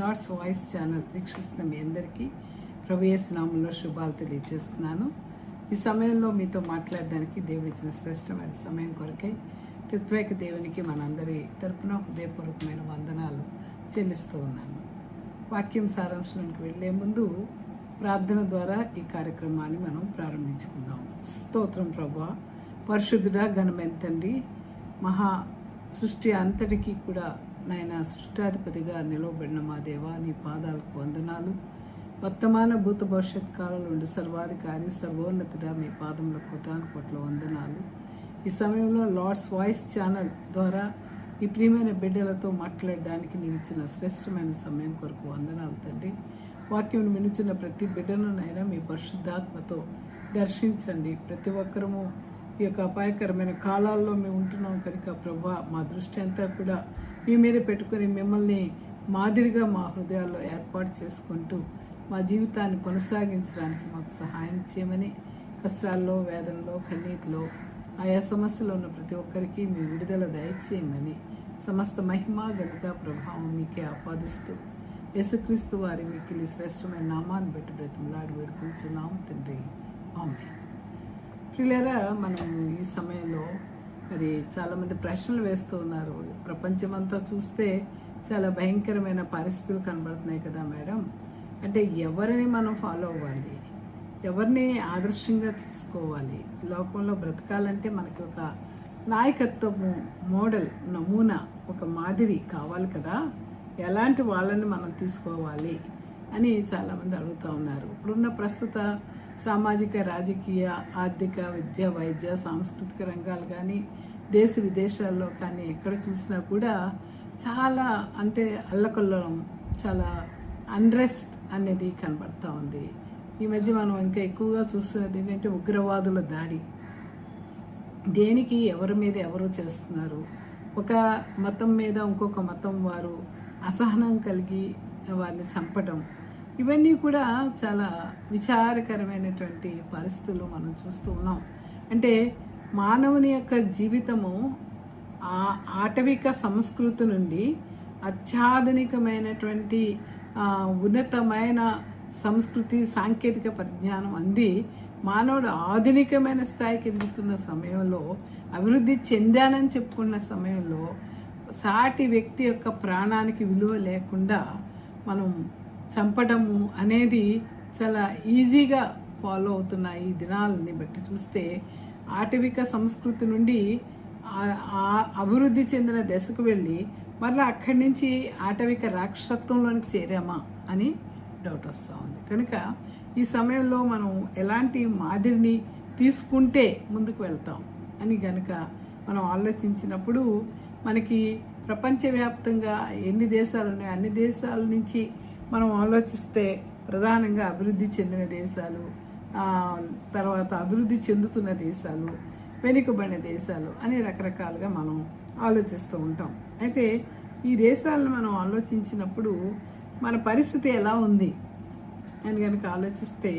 Lord's voice channel వీక్షిస్తున్న మీ అందరికీ ప్రభుయేస్ నామంలో శుభాలు తెలియజేస్తున్నాను. ఈ సమయంలో మీతో మాట్లాడడానికి దేవుడు ఇచ్చిన శ్రేష్టమైన సమయం కొరకై తిత్వేక దేవునికి మనందరి తరపున హృదయపూర్వకమైన వందనాలు చెల్లిస్తూ ఉన్నాను. వాక్యం సారాంశానికి వెళ్ళే ముందు ప్రార్థన ద్వారా ఈ కార్యక్రమాన్ని మనం ప్రారంభించుకుందాం. స్తోత్రం ప్రభా పరిశుద్ధుడా ఘనమైన తండ్రి మహా సృష్టి అంతటికీ కూడా నాయన సృష్టాధిపతిగా నిలవబడిన మా దేవా నీ పాదాలకు వందనాలు. వర్తమాన భూత భవిష్యత్ కాలంలో ఉండి సర్వాధికారి సర్వోన్నతుడా మీ పాదంలో కోటాను కోట్ల వందనాలు. ఈ సమయంలో లార్డ్స్ వాయిస్ ఛానల్ ద్వారా ఈ ప్రియమైన బిడ్డలతో మాట్లాడడానికి నీవు ఇచ్చిన శ్రేష్టమైన సమయం కొరకు వందనాలు తండ్రి. వాక్యం వినుచున్న ప్రతి బిడ్డను నైనా మీ పరిశుద్ధాత్మతో దర్శించండి. ప్రతి ఒక్కరము ఈ యొక్క అపాయకరమైన కాలాల్లో మేము ఉంటున్నాం కనుక ప్రభా మా దృష్టి అంతా కూడా మీ మీద పెట్టుకొని మిమ్మల్ని మాదిరిగా మా హృదయాల్లో ఏర్పాటు చేసుకుంటూ మా జీవితాన్ని కొనసాగించడానికి మాకు సహాయం చేయమని కష్టాల్లో వేదనలో కన్నీటిలో ఆయా సమస్యలో ఉన్న ప్రతి ఒక్కరికి మీ విడుదల దయచేయమని సమస్త మహిమ గణిత ప్రభావం మీకే ఆపాదిస్తూ యేసుక్రీస్తు వారి మిక్కిలి శ్రేష్టమైన నామాన్ని బట్టి బ్రతిమలాడి వేడుకుంటున్నాం తండ్రి. ఆమె పిల్లరా మనం ఈ సమయంలో మరి చాలామంది ప్రశ్నలు వేస్తూ ఉన్నారు. ప్రపంచమంతా చూస్తే చాలా భయంకరమైన పరిస్థితులు కనబడుతున్నాయి కదా మేడం. అంటే ఎవరిని మనం ఫాలో అవ్వాలి? ఎవరిని ఆదర్శంగా తీసుకోవాలి? లోకంలో బ్రతకాలంటే మనకి ఒక నాయకత్వము మోడల్ నమూనా ఒక మాదిరి కావాలి కదా? ఎలాంటి వాళ్ళని మనం తీసుకోవాలి? అని చాలామంది అడుగుతూ ఉన్నారు. ఇప్పుడున్న ప్రస్తుత సామాజిక రాజకీయ ఆర్థిక విద్య వైద్య సాంస్కృతిక రంగాలు కానీ దేశ విదేశాల్లో కానీ ఎక్కడ చూసినా కూడా చాలా అంటే అల్లకొల్లం చాలా అన్రెస్ట్ అనేది కనబడతా ఉంది. ఈ మధ్య మనం ఇంకా ఎక్కువగా చూస్తున్నది ఏంటంటే ఉగ్రవాదుల దాడి. దేనికి ఎవరి మీద ఎవరు చేస్తున్నారు? ఒక మతం మీద ఇంకొక మతం వారు అసహనం కలిగి వారిని చంపడం ఇవన్నీ కూడా చాలా విచారకరమైనటువంటి పరిస్థితులు మనం చూస్తూ ఉన్నాం. అంటే మానవుని యొక్క జీవితము ఆ ఆటవిక సంస్కృతి నుండి అత్యాధునికమైనటువంటి ఉన్నతమైన సంస్కృతి సాంకేతిక పరిజ్ఞానం అంది. మానవుడు ఆధునికమైన స్థాయికి ఎదుగుతున్న సమయంలో అభివృద్ధి చెందానని చెప్పుకున్న సమయంలో సాటి వ్యక్తి యొక్క ప్రాణానికి విలువ లేకుండా మనం చంపడము అనేది చాలా ఈజీగా ఫాలో అవుతున్న ఈ దినాలని బట్టి చూస్తే ఆటవిక సంస్కృతి నుండి ఆ- అభివృద్ధి చెందిన దశకు వెళ్ళి మళ్ళీ అక్కడి నుంచి ఆటవిక రాక్షసత్వంలోనికి చేరామా అని డౌట్ వస్తూ ఉంది. కనుక ఈ సమయంలో మనం ఎలాంటి మాదిరిని తీసుకుంటే ముందుకు వెళ్తాం అని గనుక మనం ఆలోచించినప్పుడు మనకి ప్రపంచవ్యాప్తంగా ఎన్ని దేశాలు ఉన్నాయో అన్ని దేశాల నుంచి మనం ఆలోచిస్తే ప్రధానంగా అభివృద్ధి చెందిన దేశాలు తర్వాత అభివృద్ధి చెందుతున్న దేశాలు వెనుకబడిన దేశాలు అని రకరకాలుగా మనం ఆలోచిస్తూ ఉంటాం. అయితే ఈ దేశాలను మనం ఆలోచించినప్పుడు మన పరిస్థితి ఎలా ఉంది అని కనుక ఆలోచిస్తే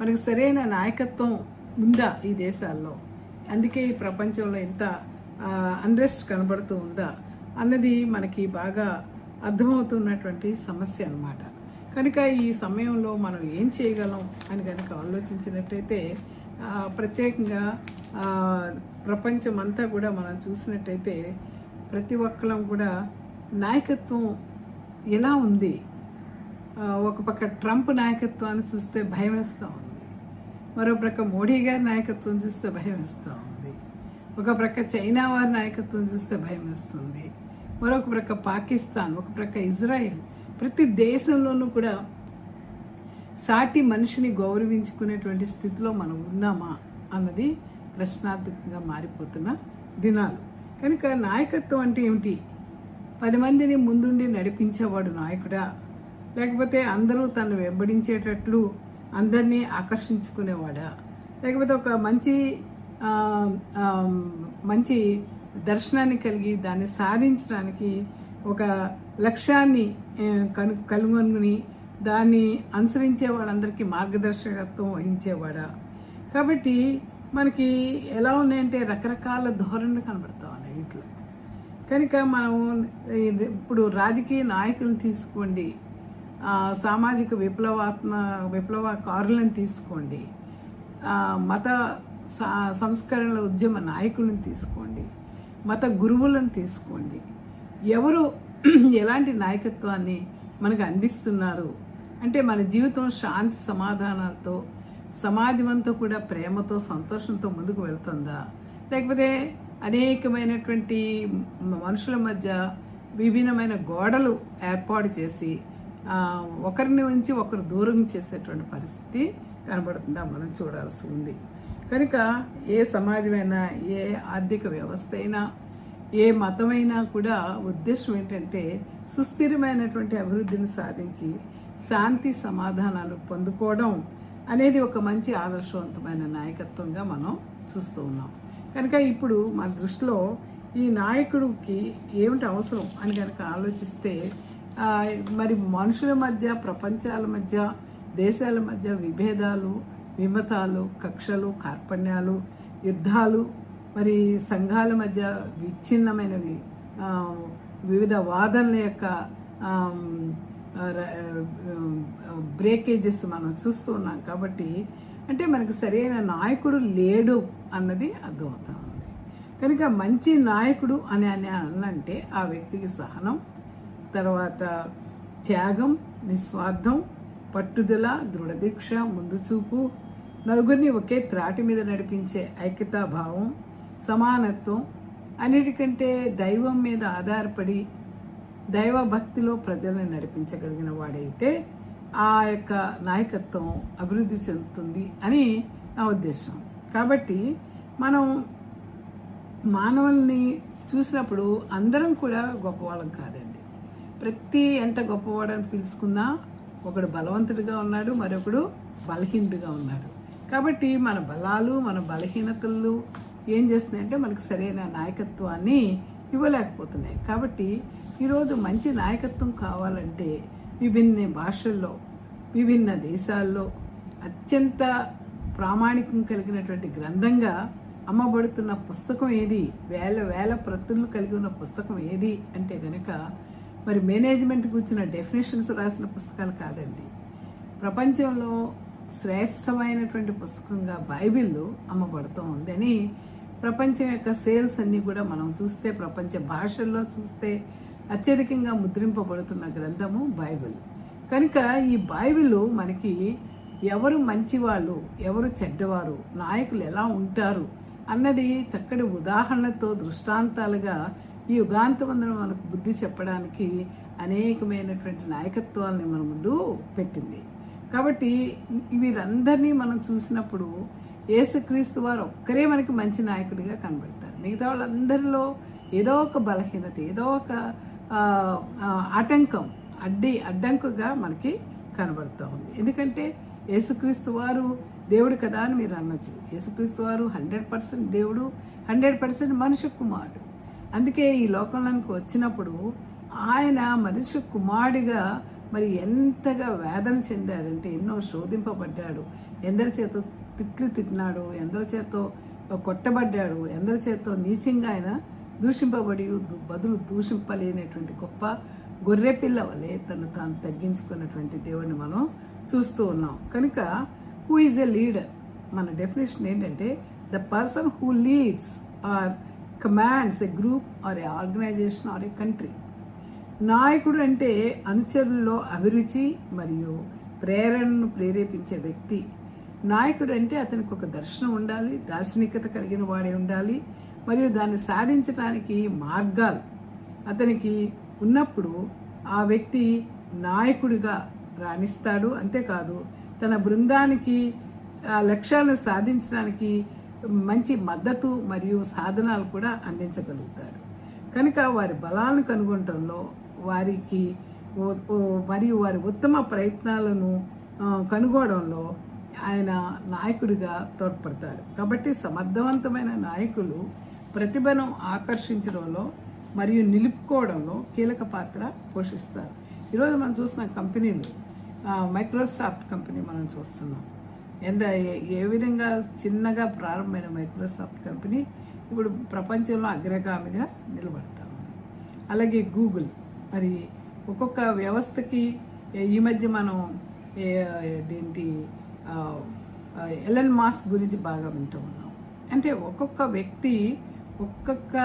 మనకు సరైన నాయకత్వం ఉందా ఈ దేశాల్లో? అందుకే ఈ ప్రపంచంలో ఎంత అన్రెస్ట్ కనబడుతూ ఉందా? అన్నది మనకి బాగా అర్థమవుతున్నటువంటి సమస్య అన్నమాట. కనుక ఈ సమయంలో మనం ఏం చేయగలం అని కనుక ఆలోచించినట్టయితే ప్రత్యేకంగా ప్రపంచం అంతా కూడా మనం చూసినట్టయితే ప్రతి ఒక్కరం కూడా నాయకత్వం ఎలా ఉంది? ఒక పక్క ట్రంప్ నాయకత్వాన్ని చూస్తే భయం వేస్తూ ఉంది. మరో ప్రక్క మోడీ గారి నాయకత్వం చూస్తే భయం వేస్తూ ఉంది. ఒక ప్రక్క చైనా వారి నాయకత్వం చూస్తే భయం వేస్తుంది. మరొక ప్రక్క పాకిస్తాన్ ఒక ప్రక్క ఇజ్రాయెల్. ప్రతి దేశంలోనూ కూడా సాటి మనిషిని గౌరవించుకునేటువంటి స్థితిలో మనం ఉన్నామా అన్నది ప్రశ్నార్థకంగా మారిపోతున్న దినాలు. కనుక నాయకత్వం అంటే ఏమిటి? పది మందిని ముందుండి నడిపించేవాడు నాయకుడా? లేకపోతే అందరూ తను వెంబడించేటట్లు అందరినీ ఆకర్షించుకునేవాడా? లేకపోతే ఒక మంచి మంచి దర్శనాన్ని కలిగి దాన్ని సాధించడానికి ఒక లక్ష్యాన్ని కను కనుగొని దాన్ని అనుసరించే వాళ్ళందరికీ మార్గదర్శకత్వం వహించేవాడా? కాబట్టి మనకి ఎలా ఉన్నాయంటే రకరకాల ధోరణులు కనబడతా ఉన్నాయి వీటిలో కనుక మనం ఇప్పుడు రాజకీయ నాయకులను తీసుకోండి సామాజిక విప్లవాత్మ విప్లవకారులను తీసుకోండి మత సా- సంస్కరణల ఉద్యమ నాయకులను తీసుకోండి. మత గురువులను తీసుకోండి. ఎవరు ఎలాంటి నాయకత్వాన్ని మనకు అందిస్తున్నారు? అంటే మన జీవితం శాంతి సమాధానాలతో సమాజం అంతా కూడా ప్రేమతో సంతోషంతో ముందుకు వెళ్తుందా? లేకపోతే అనేకమైనటువంటి మనుషుల మధ్య విభిన్నమైన గోడలు ఏర్పాటు చేసి ఒకరిని ఉంచి ఒకరు దూరం చేసేటువంటి పరిస్థితి కనబడుతుందా? మనం చూడాల్సి ఉంది. కనుక ఏ సమాజమైనా ఏ ఆర్థిక వ్యవస్థ అయినా ఏ మతమైనా కూడా ఉద్దేశం ఏంటంటే సుస్థిరమైనటువంటి అభివృద్ధిని సాధించి శాంతి సమాధానాలు పొందుకోవడం అనేది ఒక మంచి ఆదర్శవంతమైన నాయకత్వంగా మనం చూస్తూ ఉన్నాం. కనుక ఇప్పుడు మన దృష్టిలో ఈ నాయకుడికి ఏమిటి అవసరం అని కనుక ఆలోచిస్తే మరి మనుషుల మధ్య ప్రపంచాల మధ్య దేశాల మధ్య విభేదాలు విమతాలు కక్షలు కార్పణ్యాలు యుద్ధాలు మరి సంఘాల మధ్య విచ్ఛిన్నమైనవి. వివిధ వాదనల యొక్క బ్రేకేజెస్ మనం చూస్తూ ఉన్నాం కాబట్టి అంటే మనకు సరైన నాయకుడు లేడు అన్నది అర్థమవుతా ఉంది. కనుక మంచి నాయకుడు అని అని అనంటే ఆ వ్యక్తికి సహనం తర్వాత త్యాగం నిస్వార్థం పట్టుదల దృఢదీక్ష ముందుచూపు నలుగురిని ఒకే త్రాటి మీద నడిపించే ఐక్యతా భావం సమానత్వం అన్నిటికంటే దైవం మీద ఆధారపడి దైవ భక్తిలో ప్రజలను నడిపించగలిగిన వాడైతే ఆ యొక్క నాయకత్వం అభివృద్ధి చెందుతుంది అని నా ఉద్దేశం. కాబట్టి మనం మానవుల్ని చూసినప్పుడు అందరం కూడా గొప్పవాళ్ళం కాదండి. ప్రతి ఎంత గొప్పవాడని పిలుచుకున్నా ఒకడు బలవంతుడిగా ఉన్నాడు మరొకడు బలహీనుడిగా ఉన్నాడు. కాబట్టి మన బలాలు మన బలహీనతలు ఏం చేస్తున్నాయంటే మనకు సరైన నాయకత్వాన్ని ఇవ్వలేకపోతున్నాయి. కాబట్టి ఈరోజు మంచి నాయకత్వం కావాలంటే విభిన్న భాషల్లో విభిన్న దేశాల్లో అత్యంత ప్రామాణికం కలిగినటువంటి గ్రంథంగా అమ్మబడుతున్న పుస్తకం ఏది? వేల వేల ప్రతులు కలిగి ఉన్న పుస్తకం ఏది అంటే గనక మరి మేనేజ్మెంట్ కూర్చున్న డెఫినేషన్స్ రాసిన పుస్తకాలు కాదండి. ప్రపంచంలో శ్రేష్టమైనటువంటి పుస్తకంగా బైబిల్ అమ్మబడుతూ ఉందని ప్రపంచం యొక్క సేల్స్ అన్నీ కూడా మనం చూస్తే ప్రపంచ భాషల్లో చూస్తే అత్యధికంగా ముద్రింపబడుతున్న గ్రంథము బైబిల్. కనుక ఈ బైబిల్ మనకి ఎవరు మంచివాళ్ళు ఎవరు చెడ్డవారు నాయకులు ఎలా ఉంటారు అన్నది చక్కటి ఉదాహరణతో దృష్టాంతాలుగా ఈ యుగాంతమందరం మనకు బుద్ధి చెప్పడానికి అనేకమైనటువంటి నాయకత్వాలని మన ముందు పెట్టింది. కాబట్టి వీరందరినీ మనం చూసినప్పుడు ఏసుక్రీస్తు వారు ఒక్కరే మనకి మంచి నాయకుడిగా కనబడతారు. మిగతా వాళ్ళందరిలో ఏదో ఒక బలహీనత ఏదో ఒక ఆటంకం అడ్డి అడ్డంకుగా మనకి కనబడుతూ ఉంది. ఎందుకంటే యేసుక్రీస్తు వారు దేవుడు కదా అని మీరు అనొచ్చు. యేసుక్రీస్తు వారు హండ్రెడ్ పర్సెంట్ దేవుడు హండ్రెడ్ పర్సెంట్ మనుష్య కుమారుడు. అందుకే ఈ లోకంలోనికి వచ్చినప్పుడు ఆయన మనిషి కుమారుడిగా మరి ఎంతగా వేదన చెందాడంటే ఎన్నో శోధింపబడ్డాడు. ఎందరి చేత తిట్లు తిట్టినాడు ఎందరి చేతో కొట్టబడ్డాడు ఎందరి చేతో నీచంగా ఆయన దూషింపబడి బదులు దూషింపలేనటువంటి గొప్ప గొర్రెపిల్ల వలె తను తాను తగ్గించుకున్నటువంటి దేవుడిని మనం చూస్తూ ఉన్నాం. కనుక హూ ఈజ్ ఎ లీడర్ మన డెఫినేషన్ ఏంటంటే the person who leads or commands a group or a organization or a country నాయకుడు అంటే అనుచరుల్లో అభిరుచి మరియు ప్రేరణను ప్రేరేపించే వ్యక్తి. నాయకుడు అంటే అతనికి ఒక దర్శనం ఉండాలి దార్శనికత కలిగిన వాడే ఉండాలి మరియు దాన్ని సాధించడానికి మార్గాలు. అతనికి ఉన్నప్పుడు ఆ వ్యక్తి నాయకుడిగా రాణిస్తాడు. అంతేకాదు తన బృందానికి ఆ లక్ష్యాలను సాధించడానికి మంచి మద్దతు మరియు సాధనాలు కూడా అందించగలుగుతాడు. కనుక వారి బలాలను కనుగొనడంలో వారికి మరియు వారి ఉత్తమ ప్రయత్నాలను కనుగోవడంలో ఆయన నాయకుడిగా తోడ్పడతాడు. కాబట్టి సమర్థవంతమైన నాయకులు ప్రతిభను ఆకర్షించడంలో మరియు నిలుపుకోవడంలో కీలక పాత్ర పోషిస్తారు. ఈరోజు మనం చూసిన కంపెనీలు మైక్రోసాఫ్ట్ కంపెనీ మనం చూస్తున్నాం. ఎంత ఏ- ఏ విధంగా చిన్నగా ప్రారంభమైన మైక్రోసాఫ్ట్ కంపెనీ ఇప్పుడు ప్రపంచంలో అగ్రగామిగా నిలబడతా ఉంది. అలాగే గూగుల్. మరి ఒక్కొక్క వ్యవస్థకి ఈ మధ్య మనం దేంటి ఎలన్ మాస్క్ గురించి బాగా వింటూ ఉన్నాం. అంటే ఒక్కొక్క వ్యక్తి ఒక్కొక్క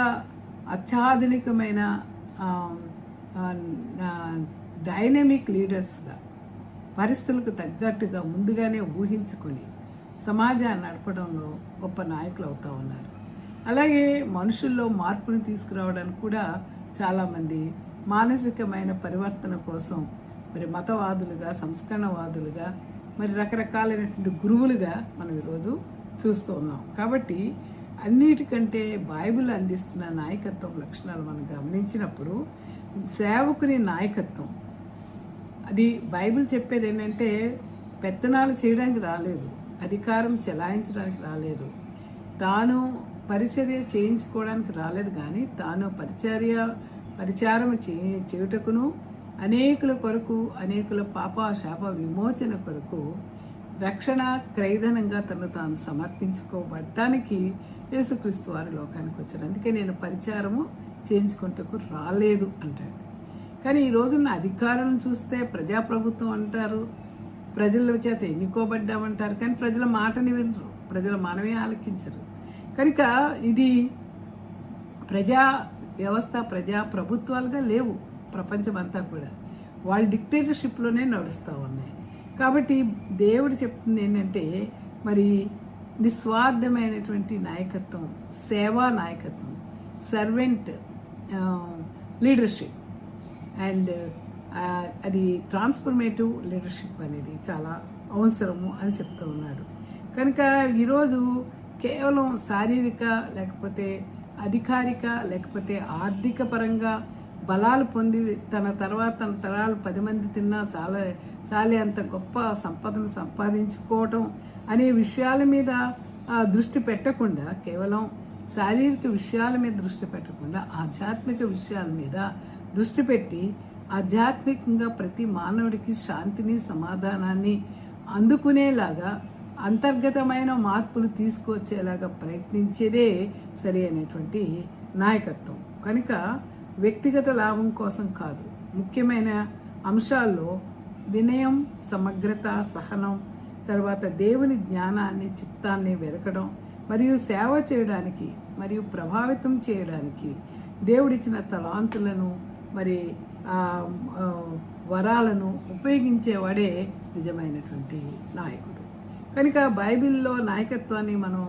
అత్యాధునికమైన డైనమిక్ లీడర్స్గా పరిస్థితులకు తగ్గట్టుగా ముందుగానే ఊహించుకొని సమాజాన్ని నడపడంలో గొప్ప నాయకులు అవుతూ ఉన్నారు. అలాగే మనుషుల్లో మార్పును తీసుకురావడానికి కూడా చాలామంది మానసికమైన పరివర్తన కోసం మరి మతవాదులుగా సంస్కరణవాదులుగా మరి రకరకాలైనటువంటి గురువులుగా మనం ఈరోజు చూస్తూ ఉన్నాం. కాబట్టి అన్నిటికంటే బైబిల్ అందిస్తున్న నాయకత్వం లక్షణాలు మనం గమనించినప్పుడు సేవకుని నాయకత్వం. అది బైబిల్ చెప్పేది ఏంటంటే పెత్తనాలు చేయడానికి రాలేదు అధికారం చెలాయించడానికి రాలేదు. తాను పరిచర్య చేయించుకోవడానికి రాలేదు కానీ తాను పరిచర్య పరిచారం చే చేయుటకును అనేకుల కొరకు అనేకుల పాప శాప విమోచన కొరకు రక్షణ క్రైదనంగా తను తాను సమర్పించుకోబడటానికి యేసుక్రీస్తు వారి లోకానికి వచ్చారు. అందుకే నేను పరిచారము చేయించుకుంటకు రాలేదు అంటాడు. కానీ ఈ రోజున్న అధికారులను చూస్తే ప్రజాప్రభుత్వం అంటారు ప్రజల చేత ఎన్నుకోబడ్డామంటారు కానీ ప్రజల మాటని వినరు ప్రజల మనమే ఆలకించరు. కనుక ఇది ప్రజా వ్యవస్థ ప్రజా ప్రభుత్వాలుగా లేవు ప్రపంచం అంతా కూడా. వాళ్ళ డిక్టేటర్షిప్లోనే నడుస్తూ ఉన్నాయి. కాబట్టి దేవుడు చెప్తుంది ఏంటంటే మరి నిస్వార్థమైనటువంటి నాయకత్వం సేవా నాయకత్వం సర్వెంట్ లీడర్షిప్. అండ్ అది ట్రాన్స్ఫర్మేటివ్ లీడర్షిప్ అనేది చాలా అవసరము అని చెప్తూ ఉన్నాడు. కనుక ఈరోజు కేవలం శారీరక లేకపోతే అధికారిక లేకపోతే ఆర్థిక పరంగా బలాలు పొంది తన తర్వాత తన తరాలు పది మంది తిన్నా చాలా చాలే అంత గొప్ప సంపదను సంపాదించుకోవటం అనే విషయాల మీద దృష్టి పెట్టకుండా కేవలం శారీరక విషయాల మీద దృష్టి పెట్టకుండా ఆధ్యాత్మిక విషయాల మీద దృష్టి పెట్టి ఆధ్యాత్మికంగా ప్రతి మానవుడికి శాంతిని సమాధానాన్ని అందుకునేలాగా అంతర్గతమైన మార్పులు తీసుకొచ్చేలాగా ప్రయత్నించేదే సరి అయినటువంటి నాయకత్వం. కనుక వ్యక్తిగత లాభం కోసం కాదు ముఖ్యమైన అంశాల్లో వినయం సమగ్రత సహనం తర్వాత దేవుని జ్ఞానాన్ని చిత్తాన్ని వెతకడం మరియు సేవ చేయడానికి మరియు ప్రభావితం చేయడానికి దేవుడిచ్చిన తలాంతులను మరి వరాలను ఉపయోగించేవాడే నిజమైనటువంటి నాయకుడు. కనుక బైబిల్లో నాయకత్వాన్ని మనం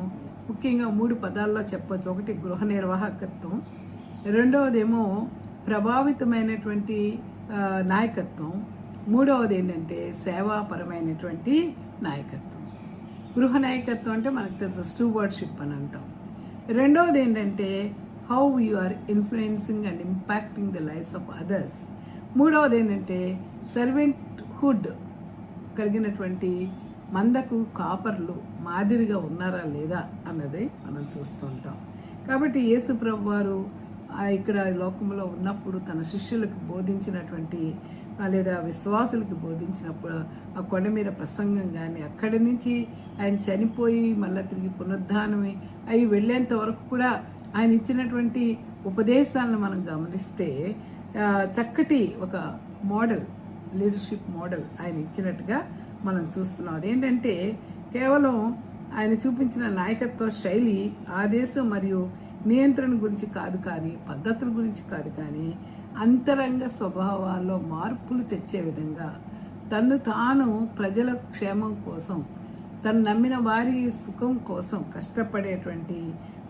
ముఖ్యంగా మూడు పదాల్లో చెప్పచ్చు. ఒకటి గృహ నిర్వాహకత్వం రెండవదేమో ప్రభావితమైనటువంటి నాయకత్వం మూడవది ఏంటంటే సేవాపరమైనటువంటి నాయకత్వం. గృహ నాయకత్వం అంటే మనకు తెలుసు స్టూవర్డ్షిప్ అని అంటాం. రెండవది ఏంటంటే how you are influencing and impacting the life of others. మూడవది ఏంటంటే సర్వెంట్ హుడ్ కలిగినటువంటి మందకు కాపర్లు మాదిరిగా ఉన్నారా లేదా అన్నదే మనం చూస్తుంటాం. కాబట్టి యేసు ప్రభు వారు ఇక్కడ లోకంలో ఉన్నప్పుడు తన శిష్యులకు బోధించినటువంటి లేదా విశ్వాసులకు బోధించినప్పుడు ఆ కొండ మీద ప్రసంగం కానీ అక్కడి నుంచి ఆయన చనిపోయి మళ్ళీ తిరిగి పునరుద్ధానమే అవి వెళ్ళేంత వరకు కూడా ఆయన ఇచ్చినటువంటి ఉపదేశాలను మనం గమనిస్తే చక్కటి ఒక మోడల్ లీడర్షిప్ మోడల్ ఆయన ఇచ్చినట్టుగా మనం చూస్తున్నాం. అదేంటంటే కేవలం ఆయన చూపించిన నాయకత్వ శైలి ఆదేశం మరియు నియంత్రణ గురించి కాదు కానీ పద్ధతుల గురించి కాదు కానీ అంతరంగ స్వభావాల్లో మార్పులు తెచ్చే విధంగా తను తాను ప్రజల క్షేమం కోసం తను నమ్మిన వారి సుఖం కోసం కష్టపడేటువంటి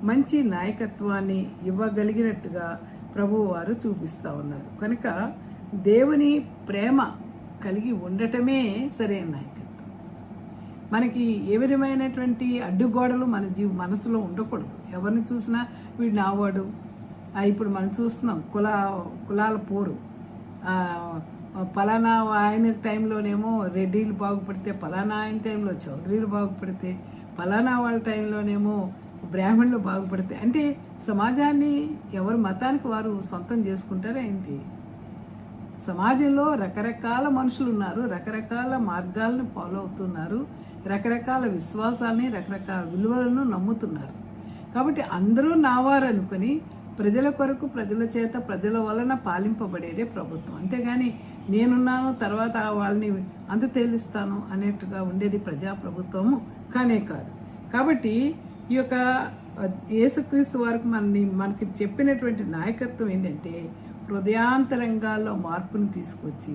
మంచి నాయకత్వాన్ని ఇవ్వగలిగినట్టుగా ప్రభువు వారు చూపిస్తూ ఉన్నారు. కనుక దేవుని ప్రేమ కలిగి ఉండటమే సరైన నాయకత్వం. మనకి ఏ విధమైనటువంటి అడ్డుగోడలు మన జీవ మనసులో ఉండకూడదు. ఎవరిని చూసినా వీడు నావాడు. ఇప్పుడు మనం చూస్తున్నాం కుల కులాల పోరు. పలానా ఆయన టైంలోనేమో రెడ్డిలు బాగుపడితే పలానా ఆయన టైంలో చౌదరీలు బాగుపడితే పలానా వాళ్ళ టైంలోనేమో బ్రాహ్మణులు బాగుపడితే అంటే సమాజాన్ని ఎవరి మతానికి వారు సొంతం చేసుకుంటారా ఏంటి? సమాజంలో రకరకాల మనుషులు ఉన్నారు రకరకాల మార్గాలను ఫాలో అవుతున్నారు రకరకాల విశ్వాసాలని రకరకాల విలువలను నమ్ముతున్నారు. కాబట్టి అందరూ నావారు అనుకుని ప్రజల కొరకు ప్రజల చేత ప్రజల వలన పాలింపబడేదే ప్రభుత్వం. అంతేగాని నేనున్నాను తర్వాత వాళ్ళని అంత తేలిస్తాను అనేట్టుగా ఉండేది ప్రజాప్రభుత్వము కానే కాదు. కాబట్టి ఈ యొక్క యేసుక్రీస్తు వారికి మనని మనకి చెప్పినటువంటి నాయకత్వం ఏంటంటే హృదయాంతరంగాల్లో మార్పును తీసుకొచ్చి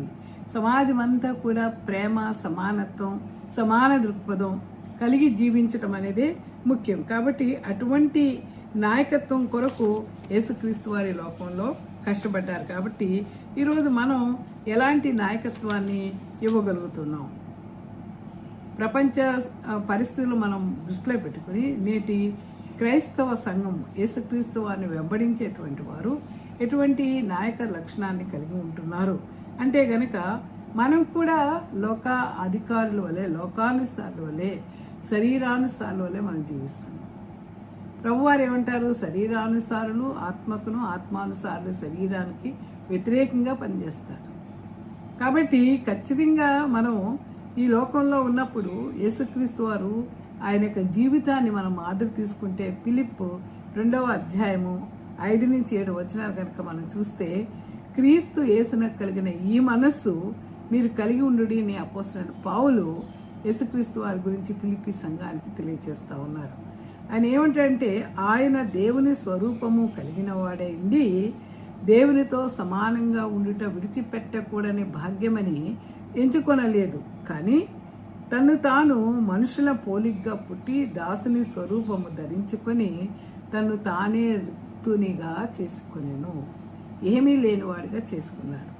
సమాజం అంతా కూడా ప్రేమ సమానత్వం సమాన దృక్పథం కలిగి జీవించడం అనేది ముఖ్యం. కాబట్టి అటువంటి నాయకత్వం కొరకు యేసుక్రీస్తు వారి లోకంలో కష్టపడ్డారు. కాబట్టి ఈరోజు మనం ఎలాంటి నాయకత్వాన్ని ఇవ్వగలుగుతున్నాం? ప్రపంచ పరిస్థితులు మనం దృష్టిలో పెట్టుకుని నేటి క్రైస్తవ సంఘం యేసుక్రీస్తు వారిని వెంబడించేటువంటి వారు ఎటువంటి నాయక లక్షణాన్ని కలిగి ఉంటున్నారు? అంటే గనక మనం కూడా లోక అధికారుల వలె లోకానుసారుల వలె శరీరానుసారుల వలె మనం జీవిస్తున్నాం. ప్రభువారు ఏమంటారు శరీరానుసారులు ఆత్మకును ఆత్మానుసారులు శరీరానికి వ్యతిరేకంగా పనిచేస్తారు. కాబట్టి ఖచ్చితంగా మనం ఈ లోకంలో ఉన్నప్పుడు యేసుక్రీస్తు వారు ఆయన యొక్క జీవితాన్ని మనం ఆదరి తీసుకుంటే పిలిప్ రెండవ అధ్యాయము ఐదు నుంచి ఏడు వచనాలు కనుక మనం చూస్తే క్రీస్తు యేసునకు కలిగిన ఈ మనస్సు మీరు కలిగి ఉండుడి నీ అపోసిన పావులు యేసుక్రీస్తు వారి గురించి పిలిపి సంఘానికి తెలియజేస్తా ఉన్నారు. ఆయన ఏమంటాడంటే ఆయన దేవుని స్వరూపము కలిగిన వాడే ఉండి దేవునితో సమానంగా ఉండుట విడిచిపెట్టకూడని భాగ్యమని ఎంచుకొనలేదు. కానీ తను తాను మనుషుల పోలిగ్గా పుట్టి దాసుని స్వరూపము ధరించుకొని తను తానే తునిగా చేసుకునేను. ఏమీ లేనివాడిగా చేసుకున్నాడు.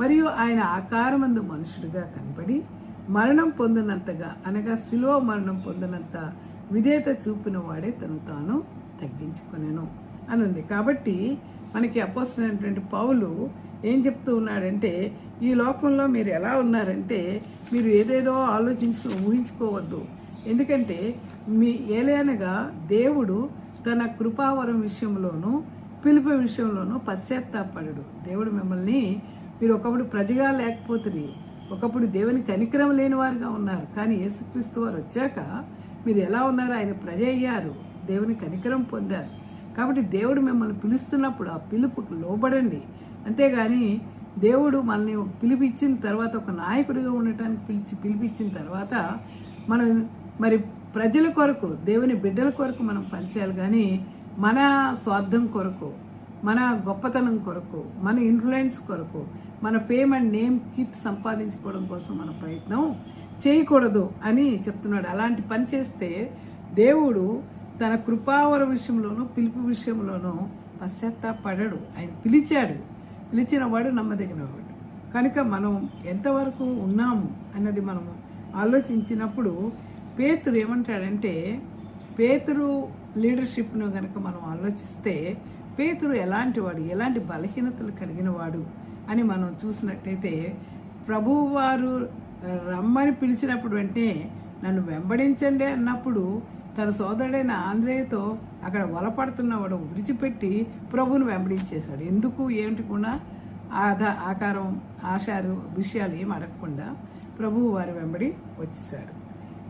మరియు ఆయన ఆకారమందు మనుషుడిగా కనబడి మరణం పొందినంతగా అనగా శిలువ మరణం పొందినంత విధేత చూపిన వాడే తను తాను తగ్గించుకునేను అని ఉంది కాబట్టి మనకి అపోస్తున్నటువంటి పౌలు ఏం చెప్తూ ఉన్నాడంటే ఈ లోకంలో మీరు ఎలా ఉన్నారంటే మీరు ఏదేదో ఆలోచించుకు ఊహించుకోవద్దు. ఎందుకంటే మీ ఏలైనగా దేవుడు తన కృపావరం విషయంలోనూ పిలుపు విషయంలోనూ పశ్చాత్తాపడడు దేవుడు మిమ్మల్ని మీరు ఒకప్పుడు ప్రజగా లేకపోతుంది ఒకప్పుడు దేవుని కనికరం లేని వారుగా ఉన్నారు. కానీ యేసుక్రీస్తు వారు వచ్చాక మీరు ఎలా ఉన్నారు? ఆయన ప్రజ అయ్యారు. దేవుని కనికరం పొందారు. కాబట్టి దేవుడు మిమ్మల్ని పిలుస్తున్నప్పుడు ఆ పిలుపుకు లోబడండి. అంతేగాని దేవుడు మనల్ని పిలిపిచ్చిన తర్వాత ఒక నాయకుడిగా ఉండటానికి పిలిచి పిలిపించిన తర్వాత మనం మరి ప్రజల కొరకు దేవుని బిడ్డల కొరకు మనం పనిచేయాలి. కానీ మన స్వార్థం కొరకు మన గొప్పతనం కొరకు మన ఇన్ఫ్లుయెన్స్ కొరకు మన ఫేమ్ అండ్ నేమ్ కీర్తి సంపాదించుకోవడం కోసం మన ప్రయత్నం చేయకూడదు అని చెప్తున్నాడు. అలాంటి పని చేస్తే దేవుడు తన కృపావర విషయంలోనూ పిలుపు విషయంలోనూ పశ్చాత్తాపడడు ఆయన పిలిచాడు. పిలిచిన వాడు నమ్మదగినవాడు కనుక మనం ఎంతవరకు ఉన్నాము అన్నది మనము ఆలోచించినప్పుడు పేతురు ఏమంటాడంటే పేతురు లీడర్షిప్ను కనుక మనం ఆలోచిస్తే పేతురు ఎలాంటి వాడు ఎలాంటి బలహీనతలు కలిగిన వాడు? అని మనం చూసినట్టయితే ప్రభువు వారు రమ్మని పిలిచినప్పుడు వెంటనే నన్ను వెంబడించండి అన్నప్పుడు తన సోదరుడైన ఆంధ్రేయతో అక్కడ వలపడుతున్నవాడు విడిచిపెట్టి ప్రభువును వెంబడించేశాడు. ఎందుకు ఏమిటి కూడా ఆధ ఆకారం ఆశారు విషయాలు ఏం అడగకుండా ప్రభువు వారి వెంబడి వచ్చేసాడు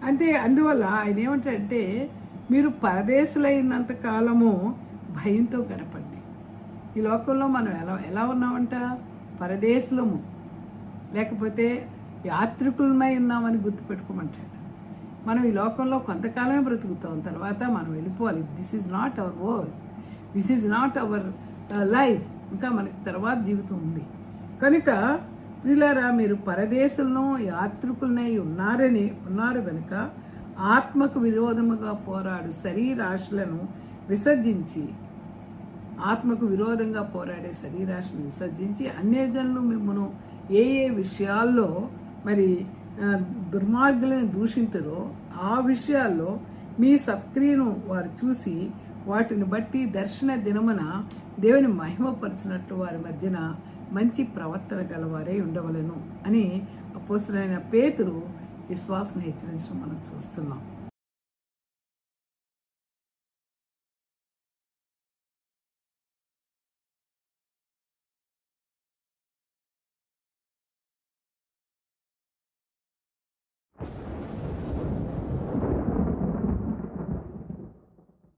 అంతే అందువల్ల ఆయన ఏమంటాడంటే మీరు పరదేశులైనంత కాలము భయంతో గడపండి. ఈ లోకంలో మనం ఎలా ఎలా ఉన్నామంట? పరదేశులము. లేకపోతే యాత్రికులమై ఉన్నామని గుర్తుపెట్టుకోమంటాడు మనం ఈ లోకంలో కొంతకాలమే బ్రతుకుతాం తర్వాత మనం వెళ్ళిపోవాలి. This is not our world this is not our life ఇంకా మనకి తర్వాత జీవితం ఉంది. కనుక ప్రిలరా మీరు పరదేశంలో యాత్రికులనై ఉన్నారని ఉన్నారు కనుక ఆత్మకు విరోధముగా పోరాడు శరీరాశులను విసర్జించి ఆత్మకు విరోధంగా పోరాడే శరీరాశను విసర్జించి అన్యజనులు మిమ్మను ఏ ఏ విషయాల్లో మరి దుర్మార్గులను దూషించరో ఆ విషయాల్లో మీ సత్క్రియను వారు చూసి వాటిని బట్టి దర్శన దినమున దేవుని మహిమపరచినట్టు వారి మధ్యన మంచి ప్రవర్తన గలవారే ఉండవలను అని అపోసరైన పేతురు విశ్వాసం హెచ్చరించడం మనం చూస్తున్నాం.